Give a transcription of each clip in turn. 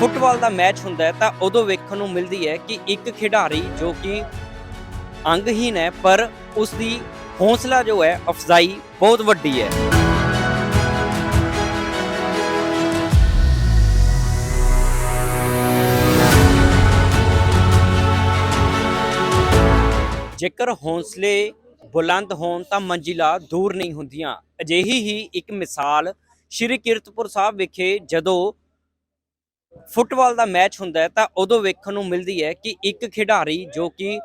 Football ਦਾ match ਹੁੰਦਾ ਹੈ, ਤਾਂ ਉਦੋਂ ਵੇਖਣ ਨੂੰ ਮਿਲਦੀ ਹੈ ਕਿ ਇੱਕ ਖਿਡਾਰੀ ਜੋ ਕਿ ਅੰਗਹੀਨ ਹੈ, ਪਰ ਉਸ ਦੀ ਹੌਸਲਾ ਜੋ ਹੈ, ਅਫਜ਼ਾਈ ਬਹੁਤ ਵੱਡੀ ਹੈ। ਜੇਕਰ ਹੌਸਲੇ ਬੁਲੰਦ ਹੋਣ, ਤਾਂ ਮੰਜ਼ਿਲਾਂ ਦੂਰ ਨਹੀਂ ਹੁੰਦੀਆਂ। ਅਜਿਹੀ ਹੀ ਇੱਕ ਮਿਸਾਲ ਸ਼੍ਰੀ ਕੀਰਤਪੁਰ ਸਾਹਿਬ ਵਿਖੇ ਜਦੋਂ ਫੁੱਟਬਾਲ ਦਾ ਮੈਚ ਹੁੰਦਾ ਹੈ ਤਾਂ ਉਦੋਂ ਵੇਖਣ ਨੂੰ ਮਿਲਦੀ ਹੈ ਕਿ ਇੱਕ ਖਿਡਾਰੀ ਜੋ ਕਿ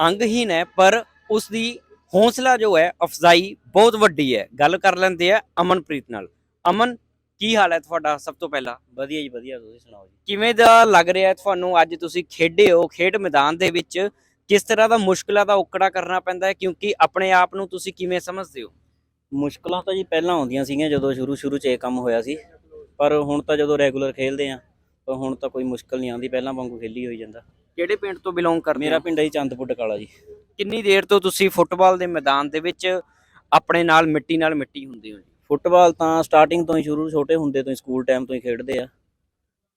ਅੰਗਹੀਨ ਹੈ ਪਰ ਉਸ ਦੀ ਹੌਸਲਾ ਜੋ ਹੈ ਅਫਜ਼ਾਈ ਬਹੁਤ ਵੱਡੀ ਹੈ। ਗੱਲ ਕਰ ਲੈਂਦੇ ਆ ਅਮਨਪ੍ਰੀਤ ਨਾਲ। ਅਮਨ ਕੀ ਹਾਲ ਹੈ ਤੁਹਾਡਾ ਸਭ ਤੋਂ ਪਹਿਲਾਂ? ਵਧੀਆ ਜੀ ਵਧੀਆ। ਤੁਸੀਂ ਸੁਣਾਓ ਜੀ? ਕਿਵੇਂ ਦਾ ਲੱਗ ਰਿਹਾ ਤੁਹਾਨੂੰ? ਅੱਜ ਤੁਸੀਂ ਖੇਡੇ ਹੋ ਖੇਡ ਮੈਦਾਨ ਦੇ ਵਿੱਚ। ਕਿਸ ਤਰ੍ਹਾਂ ਦਾ ਮੁਸ਼ਕਲਾਂ ਦਾ ਔਕੜਾ ਕਰਨਾ ਪੈਂਦਾ ਹੈ? ਕਿਉਂਕਿ ਆਪਣੇ ਆਪ ਨੂੰ ਤੁਸੀਂ ਕਿਵੇਂ ਸਮਝਦੇ ਹੋ? ਮੁਸ਼ਕਲਾਂ ਤਾਂ ਜੀ ਪਹਿਲਾਂ ਆਉਂਦੀਆਂ ਸੀਗੀਆਂ ਜਦੋਂ ਸ਼ੁਰੂ ਸ਼ੁਰੂ 'ਚ ਇਹ ਕੰਮ ਹੋਇਆ ਸੀ। ਪਰ ਹੁਣ ਤਾਂ ਜਦੋਂ ਰੈਗੂਲਰ ਖੇਲਦੇ ਆ ਤਾਂ ਹੁਣ ਤਾਂ ਕੋਈ ਮੁਸ਼ਕਲ ਨਹੀਂ ਆਉਂਦੀ ਪਹਿਲਾਂ ਵਾਂਗੂ ਖੇਲੀ ਹੋਈ ਜਾਂਦਾ। ਕਿਹੜੇ ਪਿੰਡ ਤੋਂ ਬਿਲੋਂਗ ਕਰਦੇ ਮੇਰਾ ਹੋ? ਪਿੰਡ ਹੈ ਜੀ ਚੰਦਪੁਰ ਟਕਾਲਾ ਜੀ। ਕਿੰਨੀ ਦੇਰ ਤੋਂ ਤੁਸੀਂ ਫੁੱਟਬਾਲ ਦੇ ਮੈਦਾਨ ਦੇ ਵਿੱਚ ਆਪਣੇ ਨਾਲ ਮਿੱਟੀ ਨਾਲ ਮਿੱਟੀ ਹੁੰਦੇ ਹੋ ਜੀ? ਫੁੱਟਬਾਲ ਤਾਂ ਸਟਾਰਟਿੰਗ ਤੋਂ ਹੀ ਸ਼ੁਰੂ ਛੋਟੇ ਹੁੰਦੇ ਤੋਂ ਹੀ ਸਕੂਲ ਟਾਈਮ ਤੋਂ ਹੀ ਖੇਡਦੇ ਆ।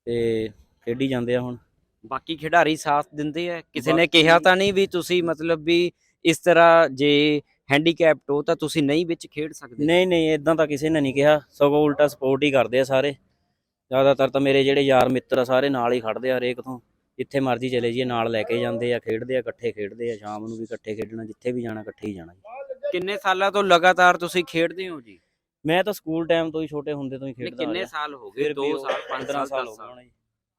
ਤੇ ਖੇਡੀ ਜਾਂਦੇ ਆ ਹੁਣ। ਬਾਕੀ ਖਿਡਾਰੀ ਸਾਥ ਦਿੰਦੇ ਆ? ਕਿਸੇ ਨੇ ਕਿਹਾ ਤਾਂ ਨਹੀਂ ਵੀ ਤੁਸੀਂ ਮਤਲਬ ਵੀ ਇਸ ਤਰ੍ਹਾਂ ਜੇ ਹੈਂਡੀਕੈਪਟ ਹੋ ਤਾਂ ਤੁਸੀਂ ਨਹੀਂ ਵਿੱਚ ਖੇਡ ਸਕਦੇ। ਨਹੀਂ ਨਹੀਂ ਇਦਾਂ ਤਾਂ ਕਿਸੇ ਨੇ ਨਹੀਂ ਕਿਹਾ। ਸਗੋਂ ਉਲਟਾ ਸਪੋਰਟ ਹੀ ਕਰਦੇ ਆ ਸਾਰੇ। ਜ਼ਿਆਦਾਤਰ ਤਾਂ ਮੇਰੇ ਜਿਹੜੇ ਯਾਰ ਮਿੱਤਰ ਆ ਸਾਰੇ ਨਾਲ ਹੀ ਖੜਦੇ ਆ ਹਰੇਕ ਤੋਂ। ਜਿੱਥੇ ਮਰਜ਼ੀ ਚਲੇ ਜਾਈਏ ਨਾਲ ਲੈ ਕੇ ਜਾਂਦੇ ਆ ਖੇਡਦੇ ਆ ਇਕੱਠੇ ਖੇਡਦੇ ਆ। ਸ਼ਾਮ ਨੂੰ ਵੀ ਇਕੱਠੇ ਖੇਡਣਾ ਜਿੱਥੇ ਵੀ ਜਾਣਾ ਇਕੱਠੇ ਹੀ ਜਾਣਾ ਜੀ। ਕਿੰਨੇ ਸਾਲਾਂ ਤੋਂ ਲਗਾਤਾਰ ਤੁਸੀਂ ਖੇਡਦੇ ਹੋ ਜੀ? ਮੈਂ ਤਾਂ ਸਕੂਲ ਟਾਈਮ ਤੋਂ ਹੀ ਛੋਟੇ ਹੁੰਦੇ ਤੋਂ ਹੀ ਖੇਡਦਾ ਕਿੰਨੇ। ਸਾਲ ਹੋ ਗਏ? ਫਿਰ 2 ਵੀ ਉਹ ਸਾਲ 5 15 ਸਾਲ ਸਾਲ ਹੋ ਗਏ ਹੋਣੇ। ਜੀ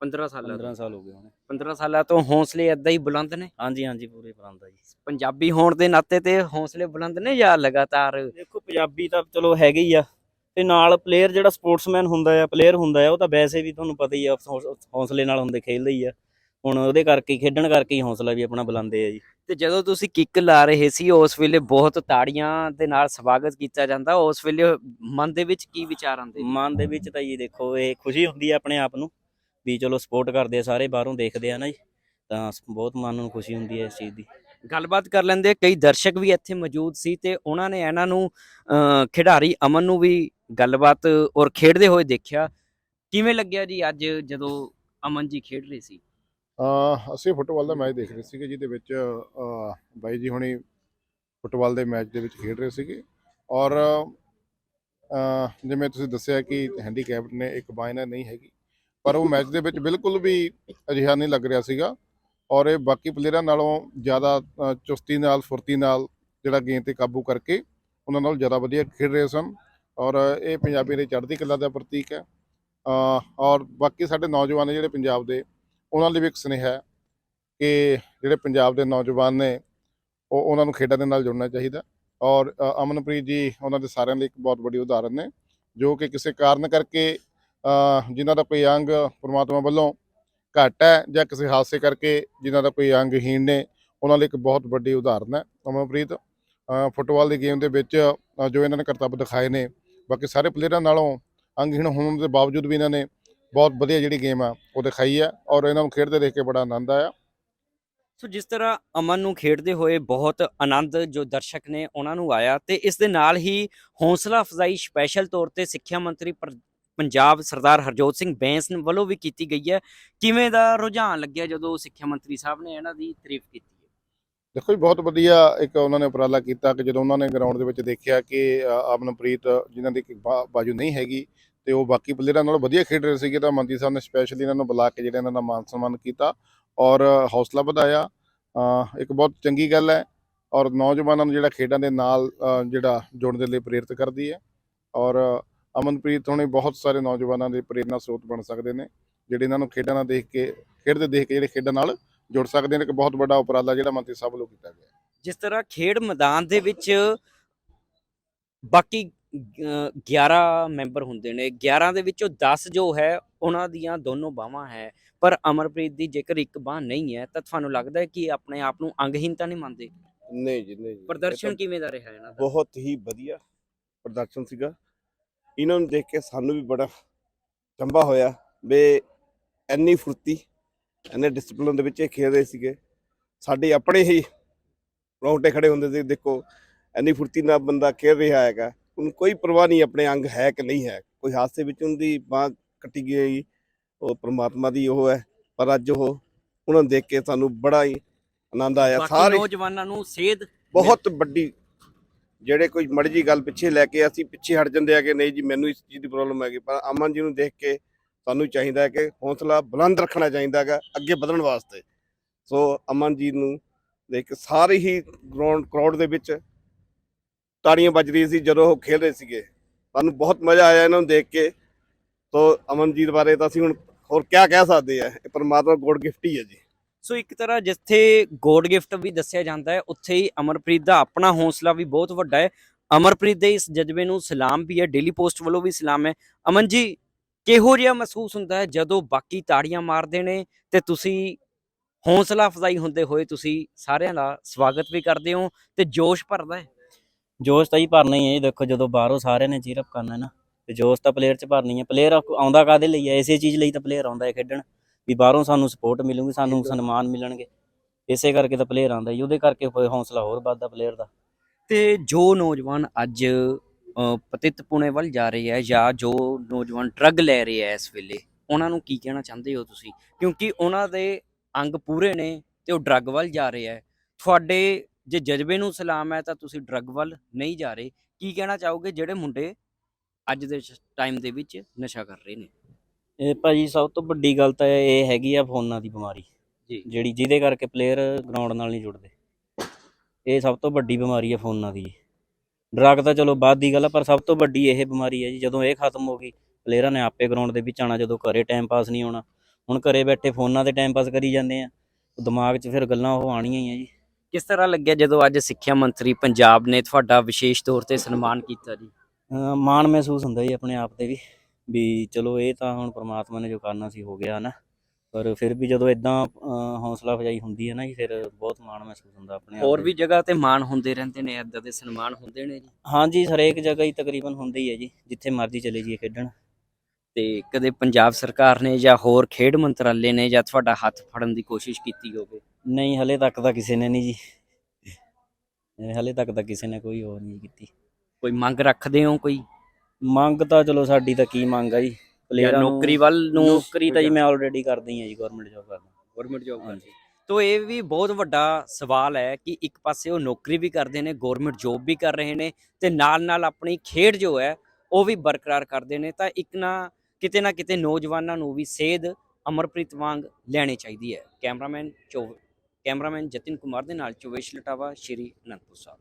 15 ਸਾਲਾਂ 15 ਸਾਲ ਹੋ ਗਏ ਹੋਣੇ। 15 ਸਾਲਾਂ ਤੋਂ ਹੌਸਲੇ ਏਦਾਂ ਹੀ ਬੁਲੰਦ ਨੇ? ਹਾਂਜੀ ਹਾਂਜੀ ਪੂਰੇ ਪਰਾਂਦਾ ਜੀ। ਪੰਜਾਬੀ ਹੋਣ ਦੇ ਨਾਤੇ ਤੇ ਹੌਸਲੇ ਬੁਲੰਦ ਨੇ ਜਾਂ ਲਗਾਤਾਰ? ਦੇਖੋ ਪੰਜਾਬੀ ਤਾਂ ਚਲੋ ਹੈਗੇ ਹੀ ਆ। ਤੇ ਨਾਲ ਪਲੇਅਰ ਜਿਹੜਾ ਸਪੋਰਟਸਮੈਨ ਹੁੰਦਾ ਆ ਪਲੇਅਰ ਹੁੰਦਾ ਆ ਉਹ ਤਾਂ ਵੈਸੇ ਵੀ ਤੁਹਾਨੂੰ ਪਤਾ ਹੀ ਆ ਹੌਸ- ਹੌਸਲੇ ਨਾਲ ਹੁੰਦੇ ਖੇਲਦੇ ਹੀ ਆ। ਹੁਣ ਉਹਦੇ ਕਰਕੇ ਖੇਡਣ ਕਰਕੇ ਹੀ ਹੌਸਲਾ ਵੀ ਆਪਣਾ ਬੁਲੰਦੇ ਆ ਜੀ। ਤੇ ਜਦੋਂ ਤੁਸੀਂ ਕਿੱਕ ਲਾ ਰਹੇ ਸੀ ਉਸ ਵੇਲੇ ਬਹੁਤ ਤਾੜੀਆਂ ਦੇ ਨਾਲ ਸਵਾਗਤ ਕੀਤਾ ਜਾਂਦਾ। ਉਸ ਵੇਲੇ ਮਨ ਦੇ ਵਿੱਚ ਕੀ ਵਿਚਾਰ ਆਉਂਦੇ? ਮਨ ਦੇ ਵਿੱਚ ਤਾਂ ਜੀ ਦੇਖੋ ਇਹ ਖੁਸ਼ੀ ਹੁੰਦੀ ਆ ਆਪਣੇ ਆਪ ਨੂੰ। ਵੀ ਚਲੋ ਸਪੋਰਟ ਕਰਦੇ ਆ ਸਾਰੇ ਬਾਹਰੋਂ ਦੇਖਦੇ ਆ ਨਾ ਜੀ ਤਾਂ ਬਹੁਤ ਮਨ ਨੂੰ ਖੁਸ਼ੀ ਹੁੰਦੀ ਹੈ ਇਸ ਚੀਜ਼ ਦੀ। ਗੱਲਬਾਤ ਕਰ ਲੈਂਦੇ ਕਈ ਦਰਸ਼ਕ ਵੀ ਇੱਥੇ ਮੌਜੂਦ ਸੀ ਤੇ ਉਹਨਾਂ ਨੇ ਇਹਨਾਂ ਨੂੰ ਖਿਡਾਰੀ ਅਮਨ ਨੂੰ ਵੀ ਗੱਲਬਾਤ ਔਰ ਖੇਡਦੇ ਹੋਏ ਦੇਖਿਆ। ਕਿਵੇਂ ਲੱਗਿਆ ਜੀ ਅੱਜ ਜਦੋਂ ਅਮਨ ਜੀ ਖੇਡ ਰਹੇ ਸੀ? ਅਸੀਂ ਫੁੱਟਬਾਲ ਦਾ ਮੈਚ ਦੇਖ ਰਹੇ ਸੀਗੇ ਜਿਹਦੇ ਵਿੱਚ ਬਾਈ ਜੀ ਹੁਣੀ ਫੁੱਟਬਾਲ ਦੇ ਮੈਚ ਦੇ ਵਿੱਚ ਖੇਡ ਰਹੇ ਸੀਗੇ। ਔਰ ਜਿਵੇਂ ਤੁਸੀਂ ਦੱਸਿਆ ਕਿ ਹੈਂਡੀਕੈਪਡ ਨੇ ਇੱਕ ਬਾਇਨਰ ਨਹੀਂ ਹੈਗੀ। ਪਰ ਉਹ ਮੈਚ ਦੇ ਵਿੱਚ ਬਿਲਕੁਲ ਵੀ ਅਜਿਹਾ ਨਹੀਂ ਲੱਗ ਰਿਹਾ ਸੀਗਾ। ਔਰ ਇਹ ਬਾਕੀ ਪਲੇਅਰਾਂ ਨਾਲੋਂ ਜ਼ਿਆਦਾ ਚੁਸਤੀ ਨਾਲ, ਫੁਰਤੀ ਨਾਲ ਜਿਹੜਾ ਗੇਮ ਤੇ ਕਾਬੂ ਕਰਕੇ ਉਹਨਾਂ ਨਾਲ ਜ਼ਿਆਦਾ ਵਧੀਆ ਖੇਡ ਰਹੇ ਸਨ। ਔਰ ਇਹ ਪੰਜਾਬੀ ਦੀ ਚੜ੍ਹਦੀ ਕਲਾ ਦਾ ਪ੍ਰਤੀਕ ਹੈ। ਔਰ ਬਾਕੀ ਸਾਡੇ ਨੌਜਵਾਨ ਨੇ ਜਿਹੜੇ ਪੰਜਾਬ ਦੇ, ਉਹਨਾਂ ਲਈ ਵੀ ਇੱਕ ਸੁਨੇਹਾ ਹੈ ਕਿ ਜਿਹੜੇ ਪੰਜਾਬ ਦੇ ਨੌਜਵਾਨ ਨੇ, ਉਹ ਉਹਨਾਂ ਨੂੰ ਖੇਡਾਂ ਦੇ ਨਾਲ ਜੁੜਨਾ ਚਾਹੀਦਾ। ਔਰ ਅਮਨਪ੍ਰੀਤ ਜੀ, ਉਹਨਾਂ ਦੇ ਸਾਰਿਆਂ ਲਈ ਇੱਕ ਬਹੁਤ ਵੱਡੀ ਉਦਾਹਰਨ ਨੇ, ਜੋ ਕਿ ਕਿਸੇ ਕਾਰਨ ਕਰਕੇ ਜਿਨ੍ਹਾਂ ਦਾ ਕੋਈ ਅੰਗ ਪ੍ਰਮਾਤਮਾ ਵੱਲੋਂ ਘੱਟ ਹੈ ਜਾਂ ਕਿਸੇ ਹਾਦਸੇ ਕਰਕੇ ਜਿਨ੍ਹਾਂ ਦਾ ਕੋਈ ਅੰਗਹੀਣ ਨੇ, ਉਹਨਾਂ ਲਈ ਇੱਕ ਬਹੁਤ ਵੱਡੀ ਉਦਾਹਰਨ ਹੈ। ਅਮਨਪ੍ਰੀਤ ਫੁੱਟਬਾਲ ਦੀ ਗੇਮ ਦੇ ਵਿੱਚ ਜੋ ਇਹਨਾਂ ਨੇ ਕਰਤੱਵ ਦਿਖਾਏ ਨੇ, ਬਾਕੀ ਸਾਰੇ ਪਲੇਅਰਾਂ ਨਾਲੋਂ ਅੰਗਹੀਣ ਹੋਣ ਦੇ ਬਾਵਜੂਦ ਵੀ ਇਹਨਾਂ ਨੇ ਬਹੁਤ ਵਧੀਆ ਜਿਹੜੀ ਗੇਮ ਆ, ਉਹ ਦਿਖਾਈ ਆ ਔਰ ਇਹਨਾਂ ਨੂੰ ਖੇਡਦੇ ਦੇਖ ਕੇ ਬੜਾ ਆਨੰਦ ਆਇਆ। ਸੋ ਜਿਸ ਤਰ੍ਹਾਂ ਅਮਨ ਨੂੰ ਖੇਡਦੇ ਹੋਏ ਬਹੁਤ ਆਨੰਦ ਜੋ ਦਰਸ਼ਕ ਨੇ ਉਹਨਾਂ ਨੂੰ ਆਇਆ ਤੇ ਇਸ ਦੇ ਨਾਲ ਹੀ ਹੌਸਲਾ ਅਫਜ਼ਾਈ ਸਪੈਸ਼ਲ ਤੌਰ ਤੇ ਸਿੱਖਿਆ ਮੰਤਰੀ ਪਰ- ਪੰਜਾਬ ਸਰਦਾਰ ਹਰਜੋਤ ਸਿੰਘ ਬੈਂਸ ਵੱਲੋਂ ਵੀ ਕੀਤੀ ਗਈ ਹੈ। ਕਿਵੇਂ ਦਾ ਰੁਝਾਨ ਲੱਗਿਆ ਜਦੋਂ ਸਿੱਖਿਆ ਮੰਤਰੀ ਸਾਹਿਬ ਨੇ ਇਹਨਾਂ ਦੀ ਤਾਰੀਫ ਕੀਤੀ ਹੈ? ਦੇਖੋ ਜੀ ਬਹੁਤ ਵਧੀਆ ਇੱਕ ਉਹਨਾਂ ਨੇ ਉਪਰਾਲਾ ਕੀਤਾ ਕਿ ਜਦੋਂ ਉਹਨਾਂ ਨੇ ਗਰਾਊਂਡ ਦੇ ਵਿੱਚ ਦੇਖਿਆ ਕਿ ਅ, ਅਮਨਪ੍ਰੀਤ ਜਿਨ੍ਹਾਂ ਦੀ ਇੱਕ ਬਾਜੂ ਨਹੀਂ ਹੈਗੀ ਤੇ ਉਹ ਬਾਕੀ ਪਲੇਅਰਾਂ ਨਾਲੋਂ ਵਧੀਆ ਖੇਡ ਰਹੇ ਸੀਗੇ ਤਾਂ ਮੰਤਰੀ ਸਾਹਿਬ ਨੇ ਸਪੈਸ਼ਲੀ ਇਹਨਾਂ ਨੂੰ ਬੁਲਾ ਕੇ ਜਿਹੜਾ ਇਹਨਾਂ ਦਾ ਮਾਨ ਸਨਮਾਨ ਕੀਤਾ ਔਰ ਹੌਸਲਾ ਵਧਾਇਆ। ਇੱਕ ਬਹੁਤ ਚੰਗੀ ਗੱਲ ਹੈ ਔਰ ਨੌਜਵਾਨਾਂ ਨੂੰ ਜਿਹੜਾ ਖੇਡਾਂ ਦੇ ਨਾਲ ਜਿਹੜਾ ਜੁੜਨ ਦੇ ਲਈ ਪ੍ਰੇਰਿਤ ਕਰਦੀ ਹੈ ਔਰ ਅਮਨਪ੍ਰੀਤ ਹੁਣੇ ਬਹੁਤ ਸਾਰੇ ਨੌਜਵਾਨਾਂ ਦੇ ਪ੍ਰੇਰਨਾ ਸਰੋਤ ਬਣ ਸਕਦੇ ਨੇ ਜਿਹੜੇ ਇਹਨਾਂ ਨੂੰ ਖੇਡਾਂ ਨਾਲ ਦੇਖ ਕੇ ਖੇਡਦੇ ਦੇਖ ਕੇ ਜਿਹੜੇ ਖੇਡਾਂ ਨਾਲ ਜੁੜ ਸਕਦੇ ਨੇ ਇੱਕ ਬਹੁਤ ਵੱਡਾ ਉਪਰਾਲਾ ਜਿਹੜਾ ਮੰਤਰੀ ਸਾਹਿਬ ਵੱਲੋਂ ਕੀਤਾ ਗਿਆ। ਜਿਸ ਤਰ੍ਹਾਂ ਖੇਡ ਮੈਦਾਨ ਦੇ ਵਿੱਚ ਬਾਕੀ ਅਹ, 11 ਮੈਂਬਰ ਹੁੰਦੇ ਨੇ 11 ਦੇ ਵਿੱਚੋਂ 10 ਜੋ ਹੈ ਉਹਨਾਂ ਦੀਆਂ ਦੋਨੋਂ ਬਾਹਾਂ ਹੈ ਪਰ ਅਮਰਪ੍ਰੀਤ ਦੀ ਜੇਕਰ ਇੱਕ ਬਾਹ ਨਹੀਂ ਹੈ ਤਾਂ ਤੁਹਾਨੂੰ ਲੱਗਦਾ ਹੈ ਕਿ ਆਪਣੇ ਆਪ ਨੂੰ ਅੰਗਹੀਨ ਤਾਂ ਨਹੀਂ ਮੰਨਦੇ? ਨਹੀਂ ਜੀ ਨਹੀਂ ਜੀ। ਪ੍ਰਦਰਸ਼ਨ ਕਿਵੇਂ ਦਾ ਰਿਹਾ ਇਹਨਾਂ ਦਾ? ਬਹੁਤ ਹੀ ਵਧੀਆ ਪ੍ਰਦਰਸ਼ਨ ਸੀਗਾ। ਇਹਨਾਂ ਨੂੰ ਦੇਖ ਕੇ ਸਾਨੂੰ ਵੀ ਬੜਾ ਚੰਬਾ ਹੋਇਆ ਵੀ ਇੰਨੀ ਫੁਰਤੀ ਇੰਨੇ ਡਿਸਪਲਿਨ ਦੇ ਵਿੱਚ ਇਹ ਖੇਡ ਰਹੇ ਸੀਗੇ। ਸਾਡੇ ਆਪਣੇ ਹੀ ਰੌਂਗਟੇ ਖੜੇ ਹੁੰਦੇ ਸੀ ਦੇਖੋ ਇੰਨੀ ਫੁਰਤੀ ਨਾਲ ਬੰਦਾ ਖੇਡ ਰਿਹਾ ਹੈਗਾ। ਉਹਨੂੰ ਕੋਈ ਪਰਵਾਹ ਨਹੀਂ ਆਪਣੇ ਅੰਗ ਹੈ ਕਿ ਨਹੀਂ ਹੈ। ਕੋਈ ਹਾਦਸੇ ਵਿੱਚ ਉਹਦੀ ਬਾਹ ਕੱਟੀ ਗਈ ਉਹ ਪ੍ਰਮਾਤਮਾ ਦੀ ਉਹ ਹੈ ਪਰ ਅੱਜ ਉਹ ਉਹਨਾਂ ਨੂੰ ਦੇਖ ਕੇ ਸਾਨੂੰ ਬੜਾ ਹੀ ਆਨੰਦ ਆਇਆ। ਸਾਰੇ ਨੌਜਵਾਨਾਂ ਨੂੰ ਸੇਧ ਬਹੁਤ ਵੱਡੀ ਜਿਹੜੇ ਕੋਈ ਮੜੀ ਜੀ ਗੱਲ ਪਿੱਛੇ ਲੈ ਕੇ ਅਸੀਂ ਪਿੱਛੇ ਹਟ ਜਾਂਦੇ ਆ ਕਿ ਨਹੀਂ ਜੀ, ਮੈਨੂੰ ਇਸ ਚੀਜ਼ ਦੀ ਪ੍ਰੋਬਲਮ ਹੈਗੀ। ਪਰ ਅਮਨ ਜੀ ਨੂੰ ਦੇਖ ਕੇ ਸਾਨੂੰ ਚਾਹੀਦਾ ਹੈ ਕਿ ਹੌਸਲਾ ਬੁਲੰਦ ਰੱਖਣਾ ਚਾਹੀਦਾ ਹੈਗਾ, ਅੱਗੇ ਵਧਣ ਵਾਸਤੇ। ਸੋ ਅਮਨ ਜੀ ਨੂੰ ਦੇਖ ਕੇ ਸਾਰੇ ਹੀ ਗਰਾਊਂਡ ਕਰਾਊਡ ਦੇ ਵਿੱਚ ਤਾੜੀਆਂ ਵੱਜ ਰਹੀ ਸੀ ਜਦੋਂ ਉਹ ਖੇਡ ਰਹੇ ਸੀਗੇ। ਸਾਨੂੰ ਬਹੁਤ ਮਜ਼ਾ ਆਇਆ ਇਹਨਾਂ ਨੂੰ ਦੇਖ ਕੇ। ਸੋ ਅਮਨਜੀਤ ਬਾਰੇ ਤਾਂ ਅਸੀਂ ਹੁਣ ਹੋਰ ਕੀ ਕਹਿ ਸਕਦੇ ਆ ਇਹ ਪਰਮਾਤਮਾ ਗੋਡ ਗਿਫਟ ਹੀ ਹੈ ਜੀ। ਸੋ ਇੱਕ ਤਰ੍ਹਾਂ ਜਿੱਥੇ ਗੋਡ ਗਿਫਟ ਵੀ ਦੱਸਿਆ ਜਾਂਦਾ ਹੈ, ਉੱਥੇ ਹੀ ਅਮਰਪ੍ਰੀਤ ਦਾ ਆਪਣਾ ਹੌਸਲਾ ਵੀ ਬਹੁਤ ਵੱਡਾ ਹੈ। ਅਮਰਪ੍ਰੀਤ ਦੇ ਇਸ ਜਜ਼ਬੇ ਨੂੰ ਸਲਾਮ ਵੀ ਹੈ ਡੇਲੀ ਪੋਸਟ ਵੱਲੋਂ ਵੀ ਸਲਾਮ ਹੈ। ਅਮਨ ਜੀ, ਕਿਹੋ ਜਿਹਾ ਮਹਿਸੂਸ ਹੁੰਦਾ ਹੈ ਜਦੋਂ ਬਾਕੀ ਤਾੜੀਆਂ ਮਾਰਦੇ ਨੇ ਤੇ ਤੁਸੀਂ ਹੌਸਲਾ ਅਫਜ਼ਾਈ ਹੁੰਦੇ ਹੋਏ ਤੁਸੀਂ ਸਾਰਿਆਂ ਦਾ ਸਵਾਗਤ ਵੀ ਕਰਦੇ ਹੋ ਤੇ ਜੋਸ਼ ਭਰਦਾ ਹੈ? ਜੋਸ਼ ਤਾਂ ਹੀ ਭਰਨਾ ਹੀ ਹੈ ਜੀ। ਦੇਖੋ ਜਦੋਂ ਬਾਹਰੋਂ ਸਾਰਿਆਂ ਨੇ ਚੀਰਅਪ ਕਰਨਾ ਹੈ ਨਾ, ਤੇ ਜੋਸ਼ ਤਾਂ ਪਲੇਅਰ 'ਚ ਭਰਨੀ ਹੈ। ਪਲੇਅਰ ਆਉਂਦਾ ਕਾਦੇ ਲਈ ਹੈ? ਇਸੇ ਚੀਜ਼ ਲਈ ਤਾਂ ਪਲੇਅਰ ਆਉਂਦਾ ਹੈ ਖੇਡਣ। ਵੀ ਬਾਹਰੋਂ ਸਾਨੂੰ ਸਪੋਰਟ ਮਿਲੂਗੀ ਸਾਨੂੰ ਸਨਮਾਨ ਮਿਲਣਗੇ। ਇਸੇ ਕਰਕੇ ਤਾਂ ਪਲੇਅਰ ਆਉਂਦਾ ਜੀ ਉਹਦੇ ਕਰਕੇ ਹੋਏ ਹੌਸਲਾ ਹੋਰ ਵੱਧਦਾ ਪਲੇਅਰ ਦਾ। ਤੇ ਜੋ ਨੌਜਵਾਨ ਅੱਜ ਪਤਿਤ ਪੁਣੇ ਵੱਲ ਜਾ ਰਹੇ ਹੈ ਜਾਂ ਜੋ ਨੌਜਵਾਨ ਡਰੱਗ ਲੈ ਰਹੇ ਹੈ ਇਸ ਵੇਲੇ ਉਹਨਾਂ ਨੂੰ ਕੀ ਕਹਿਣਾ ਚਾਹੁੰਦੇ ਹੋ ਤੁਸੀਂ? ਕਿਉਂਕਿ ਉਹਨਾਂ ਦੇ ਅੰਗ ਪੂਰੇ ਨੇ ਤੇ ਉਹ ਡਰੱਗ ਵੱਲ ਜਾ ਰਹੇ ਹੈ ਤੁਹਾਡੇ ਜੇ ਜਜ਼ਬੇ ਨੂੰ ਸਲਾਮ ਹੈ ਤਾਂ ਤੁਸੀਂ ਡਰੱਗ ਵੱਲ ਨਹੀਂ ਜਾ ਰਹੇ। ਕੀ ਕਹਿਣਾ ਚਾਹੋਗੇ ਜਿਹੜੇ ਮੁੰਡੇ ਅੱਜ ਦੇ ਟਾਈਮ ਦੇ ਵਿੱਚ ਨਸ਼ਾ ਕਰ ਰਹੇ ਨੇ? ਇਹ ਭਾਜੀ ਸਭ ਤੋਂ ਵੱਡੀ ਗੱਲ ਤਾਂ ਇਹ ਹੈਗੀ ਆ ਫੋਨਾਂ ਦੀ ਬਿਮਾਰੀ। ਜੀ। ਜਿਹੜੀ ਜਿਹਦੇ ਕਰਕੇ ਪਲੇਅਰ ਗਰਾਊਂਡ ਨਾਲ ਨਹੀਂ ਜੁੜਦੇ। ਇਹ ਸਭ ਤੋਂ ਵੱਡੀ ਬਿਮਾਰੀ ਹੈ ਫੋਨਾਂ ਦੀ। ਡਰੱਗ ਤਾਂ ਚਲੋ ਬਾਅਦ ਦੀ ਗੱਲ ਆ ਪਰ ਸਭ ਤੋਂ ਵੱਡੀ ਇਹ ਬਿਮਾਰੀ ਹੈ ਜੀ ਜਦੋਂ ਇਹ ਖਤਮ ਹੋ ਗਈ ਪਲੇਅਰਾਂ ਨੇ ਆਪੇ ਗਰਾਊਂਡ ਦੇ ਵਿੱਚ ਆਣਾ ਜਦੋਂ ਘਰੇ ਟਾਈਮ ਪਾਸ ਨਹੀਂ ਹੋਣਾ। ਹੁਣ ਘਰੇ ਬੈਠੇ ਫੋਨਾਂ ਤੇ ਟਾਈਮ ਪਾਸ ਕਰੀ ਜਾਂਦੇ ਆ। ਦਿਮਾਗ 'ਚ ਫਿਰ ਗੱਲਾਂ ਉਹ ਆਣੀਆਂ ਹੀ ਆ ਜੀ। ਕਿਸ ਤਰ੍ਹਾਂ ਲੱਗਿਆ ਜਦੋਂ ਅੱਜ ਸਿੱਖਿਆ ਮੰਤਰੀ ਪੰਜਾਬ ਨੇ ਤੁਹਾਡਾ ਵਿਸ਼ੇਸ਼ ਤੌਰ ਤੇ ਸਨਮਾਨ ਕੀਤਾ ਜੀ? ਮਾਣ ਮਹਿਸੂਸ ਹੁੰਦਾ ਜੀ ਆਪਣੇ ਆਪ ਤੇ ਵੀ। ਵੀ ਚਲੋ ਇਹ ਤਾਂ ਹੁਣ ਪ੍ਰਮਾਤਮਾ ਨੇ ਜੋ ਕਰਨਾ ਸੀ ਹੋ ਗਿਆ ਨਾ ਪਰ ਫਿਰ ਵੀ ਜਦੋਂ ਇਦਾਂ ਹੌਸਲਾ ਅਫਜਾਈ ਹੁੰਦੀ ਹੈ ਨਾ ਜੀ ਫਿਰ ਬਹੁਤ ਮਾਣ ਮਹਿਸੂਸ ਹੁੰਦਾ ਆਪਣੇ ਆਪ ਹੋਰ। ਵੀ ਜਗ੍ਹਾ ਤੇ ਮਾਣ ਹੁੰਦੇ ਰਹਿੰਦੇ ਨੇ ਏਦਾਂ ਦੇ ਸਨਮਾਨ ਹੁੰਦੇ ਨੇ ਜੀ? ਹਾਂਜੀ ਹਰੇਕ ਜਗ੍ਹਾ ਹੀ ਤਕਰੀਬਨ ਹੁੰਦੀ ਹੈ ਜੀ ਜਿੱਥੇ ਮਰਜ਼ੀ ਚਲੇ ਜਾਈਏ ਖੇਡਣ। ਤੇ ਕਦੇ ਪੰਜਾਬ ਸਰਕਾਰ ਨੇ ਜਾਂ ਹੋਰ ਖੇਡ ਮੰਤਰਾਲੇ ਨੇ ਜਾਂ ਤੁਹਾਡਾ ਹੱਥ ਫੜਨ ਦੀ ਕੋਸ਼ਿਸ਼ ਕੀਤੀ ਹੋਵੇ? ਨਹੀਂ ਹਲੇ ਤੱਕ ਤਾਂ ਕਿਸੇ ਨੇ ਨਹੀਂ ਜੀ। ਹਲੇ ਤੱਕ ਤਾਂ ਕਿਸੇ ਨੇ ਕੋਈ ਉਹ ਨਹੀਂ ਕੀਤੀ। ਕੋਈ ਮੰਗ ਰੱਖਦੇ ਹੋ ਕੋਈ? ਮੰਗ ਤਾਂ ਚਲੋ ਸਾਡੀ ਤਾਂ ਕੀ ਮੰਗ ਆ ਜੀ? ਜਾਂ ਪਲੇਅਰਾਂ ਨੂੰ ਨੌਕਰੀ ਵੱਲ ਨੂੰ ਨੌਕਰੀ ਤਾਂ ਜੀ ਮੈਂ ਆਲਰੇਡੀ ਕਰਦੀ ਹਾਂ ਜੀ ਗਵਰਨਮੈਂਟ ਜੋਬ ਕਰਦਾ। ਗਵਰਨਮੈਂਟ ਜੋਬ ਹਾਂਜੀ। ਕਰਦੇ ਤੋ ਇਹ ਵੀ ਬਹੁਤ ਵੱਡਾ ਸਵਾਲ ਹੈ ਕਿ ਇੱਕ ਪਾਸੇ ਉਹ ਨੌਕਰੀ ਵੀ ਕਰਦੇ ਨੇ ਗਵਰਨਮੈਂਟ ਜੋਬ ਵੀ ਕਰ ਰਹੇ ਨੇ ਤੇ ਨਾਲ ਨਾਲ ਆਪਣੀ ਖੇਡ ਜੋ ਹੈ ਉਹ ਵੀ ਬਰਕਰਾਰ ਕਰਦੇ ਨੇ ਤਾਂ ਇੱਕ ਨਾ ਕਿਤੇ ਨਾ ਕਿਤੇ ਨੌਜਵਾਨਾਂ ਨੂੰ ਵੀ ਸੇਧ ਅਮਰਪ੍ਰੀਤ ਵਾਂਗ ਲੈਣੀ ਚਾਹੀਦੀ ਹੈ। ਕੈਮਰਾਮੈਨ ਚੋ ਕੈਮਰਾਮੈਨ ਜਤਿਨ ਕੁਮਾਰ ਦੇ ਨਾਲ ਚੋਵੇਸ਼ ਲਟਾਵਾ ਸ਼੍ਰੀ ਅਨੰਦਪੁਰ ਸਾਹਿਬ।